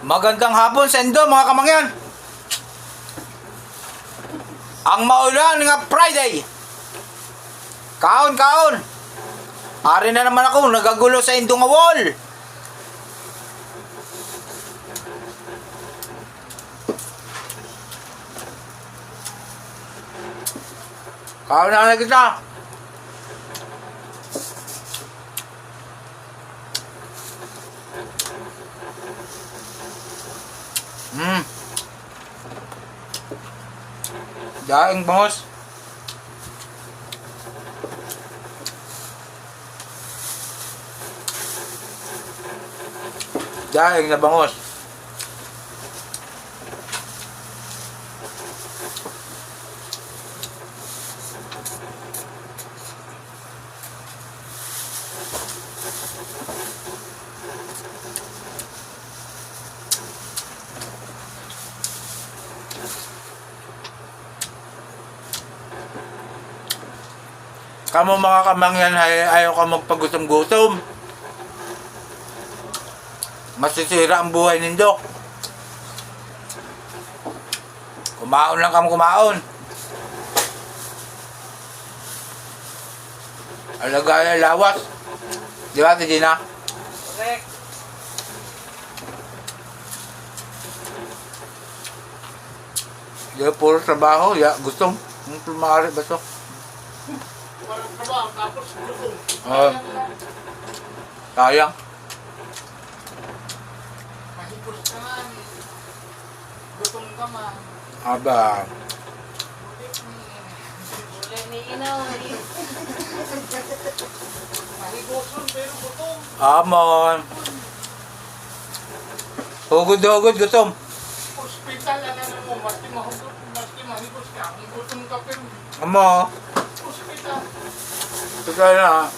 Magandang hapon sa indo mga kamangyan. Ang maulan nga Friday. Kaon, kaon. Ari na naman ako, nagagulo sa indo nga wall. Kaon na na kita. Hmm. Daing bangos. Daing na bangos. Kamu mga kamangyan ay ayaw ka magpagutom-gutom. Masisira ang buhay nindo. Kumaon lang kamo kumaon. Alagay ang lawas. Di ba, Tijina? Correct. Di ba, puro trabaho. Ya, gusto. Ang maaari ba to? Walang trabaho, tapos. Oo. Sayang. Mahipos ka man. Gutom ka man. Aba. Amon. Hugod-hugod, gutom. Hospital, ano mo, maski mahugot, maski mahipos ka, gutom ka pero Amo. thực ra là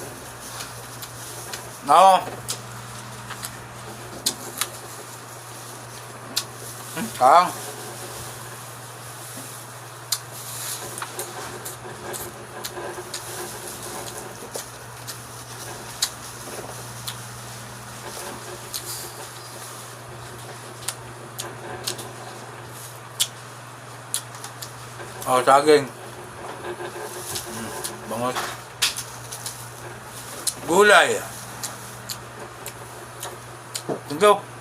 nó không Ờ, chả kinh. Ừ. Gulay. Ito.